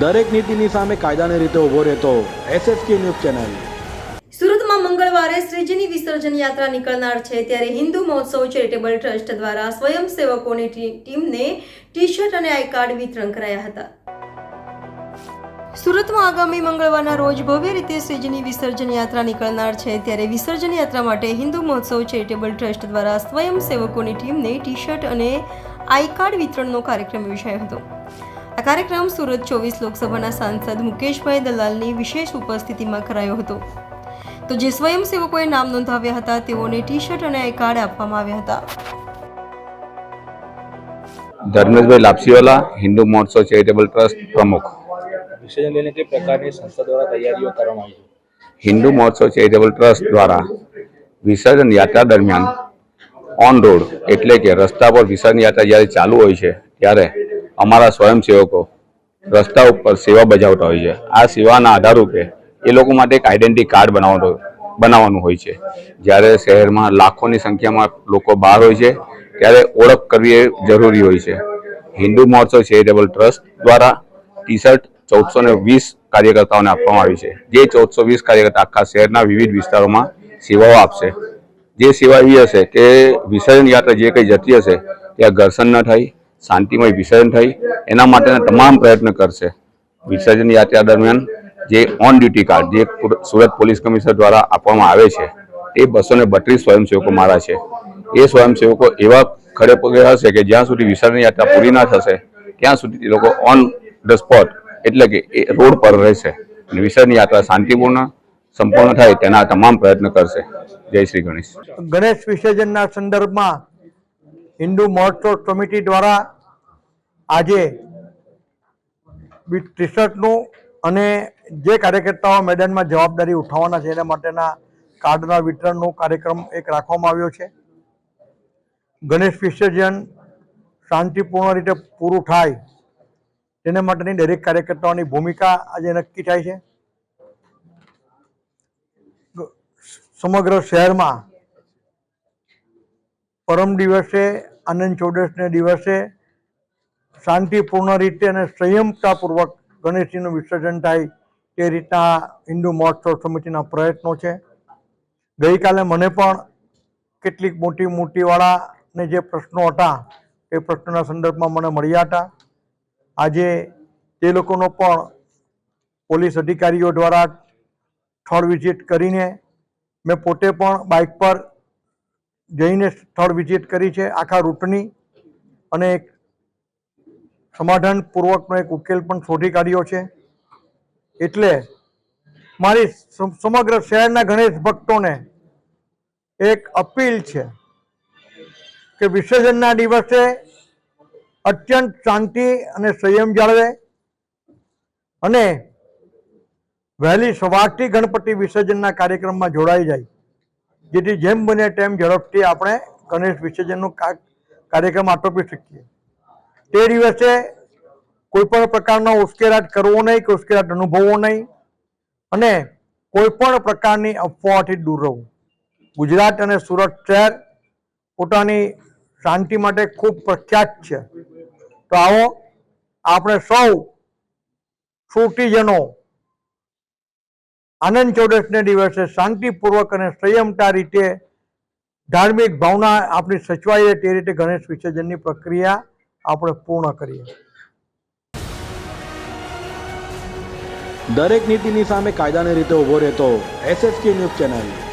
દરેક નીતિની સામે કાયદાની રીતે ઊભો રહેતો એસએસકે ન્યૂઝ ચેનલ. સુરતમાં મંગળવારે શ્રીજીની વિસર્જન યાત્રા નીકળનાર છે, ત્યારે હિન્દુ મહોત્સવ ચેરિટેબલ ટ્રસ્ટ દ્વારા સ્વયંસેવકોની ટીમને ટી શર્ટ અને આઈ કાર્ડ વિતરણ કરાયા હતા. સુરતમાં આગામી મંગળવારના રોજ ભવ્ય રીતે શ્રીજીની વિસર્જન યાત્રા નીકળનાર છે, ત્યારે વિસર્જન યાત્રા માટે હિન્દુ મહોત્સવ ચેરિટેબલ ટ્રસ્ટ દ્વારા સ્વયંસેવકોની ટીમને ટી શર્ટ અને આઈ કાર્ડ વિતરણનો કાર્યક્રમ યોજાયો હતો. આ કાર્યક્રમ સુરત ચોવીસ લોકસભાના સાંસદ મુકેશભાઈ દલાલની વિશેષ ઉપસ્થિતિમાં કરાયો હતો. તો જે સ્વયંસેવકોએ નામ નોંધાવ્યા હતા તેઓને ટી શર્ટ અને આઈ કાર્ડ આપવામાં આવ્યા હતા. ધર્મેશભાઈ લાપસીવાલા હિન્દુ મહોત્સવ ચેરિટેબલ ટ્રસ્ટ પ્રમુખ. વિસર્જન લઈને કઈ પ્રકારની સંસ્થા દ્વારા તૈયારીઓ કરવામાં આવી હિન્દુ મહોત્સવ ચેરિટેબલ ટ્રસ્ટ દ્વારા વિસર્જન યાત્રા દરમિયાન ઓન રોડ એટલે કે રસ્તા પર વિસર્જન યાત્રા જ્યારે ચાલુ હોય છે ત્યારે અમારા સ્વયંસેવકો રસ્તા ઉપર સેવા બજાવતા હોય છે. આ સેવાના આધાર રૂપે એ લોકો માટે એક આઈડેન્ટિટી કાર્ડ બનાવવાનો બનાવવાનું હોય છે. જ્યારે શહેરમાં લાખોની સંખ્યામાં લોકો બહાર હોય છે, ત્યારે ઓળખ કરવી એ જરૂરી હોય છે. હિન્દુ મહોત્સવ ચેરિટેબલ ટ્રસ્ટ દ્વારા ટી શર્ટ ચૌદસો ને વીસ કાર્યકર્તાઓને આપવામાં આવી છે. જે ચૌદસો વીસ કાર્યકર્તા આખા શહેરના વિવિધ વિસ્તારોમાં સેવાઓ આપશે. જે સેવા એવી હશે કે વિસર્જન યાત્રા જે કંઈ જતી હશે, ત્યાં ઘર્ષણ ન થાય શાંતિમય વિસર્જન થાય એના માટેના તમામ પ્રયત્ન કરશે. વિસર્જન યાત્રા દરમિયાન જે ઓન ડ્યુટી કાર્ડ જે સુરત પોલીસ કમિશનર દ્વારા આપવામાં આવે છે, એ બસો ને બત્રીસ સ્વયંસેવકો મારા છે. એ સ્વયંસેવકો એવા ખડે પગે હશે કે જ્યાં સુધી વિસર્જન યાત્રા પૂરી ના થશે, ત્યાં સુધી એ લોકો ઓન ધ સ્પોટ એટલે કે એ રોડ પર રહેશે. અને વિસર્જન યાત્રા શાંતિપૂર્ણ, સંપૂર્ણ થાય તેના તમામ પ્રયત્ન કરશે. જય શ્રી ગણેશ. ગણેશ વિસર્જનના સંદર્ભમાં હિન્દુ મહોત્સવ કમિટી દ્વારા આજે ટી શર્ટનું અને જે કાર્યકર્તાઓ મેદાનમાં જવાબદારી ઉઠાવવાના છે એના માટેના કાર્ડના વિતરણનો કાર્યક્રમ એક રાખવામાં આવ્યો છે. ગણેશ વિસર્જન શાંતિપૂર્ણ રીતે પૂરું થાય તેને માટેની દરેક કાર્યકર્તાઓની ભૂમિકા આજે નક્કી થાય છે. સમગ્ર શહેરમાં પરમ દિવસે આનંદ ચૌદસને દિવસે શાંતિપૂર્ણ રીતે અને સંયમતાપૂર્વક ગણેશજીનું વિસર્જન થાય તે રીતના હિન્દુ મહોત્સવ સમિતિના પ્રયત્નો છે. ગઈકાલે મને પણ કેટલીક મોટી મોટીવાળાને જે પ્રશ્નો હતા એ પ્રશ્નોના સંદર્ભમાં મને મળ્યા હતા. આજે તે લોકોનો પણ પોલીસ અધિકારીઓ દ્વારા સ્થળ વિઝિટ કરીને મેં પોતે પણ બાઇક પર જઈને સ્થળ વિઝિટ કરી છે આખા રૂટની અને એક સમાધાનપૂર્વકનો એક ઉકેલ પણ શોધી કાઢ્યો છે. એટલે મારી સમગ્ર શહેરના ગણેશ ભક્તોને એક અપીલ છે કે વિસર્જનના દિવસે અત્યંત શાંતિ અને સંયમ જાળવે અને વહેલી સવારથી ગણપતિ વિસર્જનના કાર્યક્રમમાં જોડાઈ જાય. જેથી જેમ બને તેમ ઝડપથી આપણે ગણેશ વિસર્જનનો કાર્યક્રમ આટોપી શકીએ. તે દિવસે કોઈપણ પ્રકારનો ઉશ્કેરાટ કરવો નહીં, કે ઉશ્કેરાટ અનુભવવો નહીં, અને કોઈપણ પ્રકારની અફવાઓથી દૂર રહેવું. ગુજરાત અને સુરત શહેર પોતાની શાંતિ માટે ખૂબ પ્રખ્યાત છે. તો આવો, આપણે સૌ સુરતીજનો આનંદ ચૌદસને દિવસે શાંતિપૂર્વક અને સંયમતા રીતે ધાર્મિક ભાવના આપણી સચવાઈ રહે તે રીતે ગણેશ વિસર્જનની પ્રક્રિયા આપણે પૂર્ણ કરીએ. દરેક નીતિની સામે કાયદાની રીતે ઊભો રહેતો એસએસકે ન્યૂઝ ચેનલ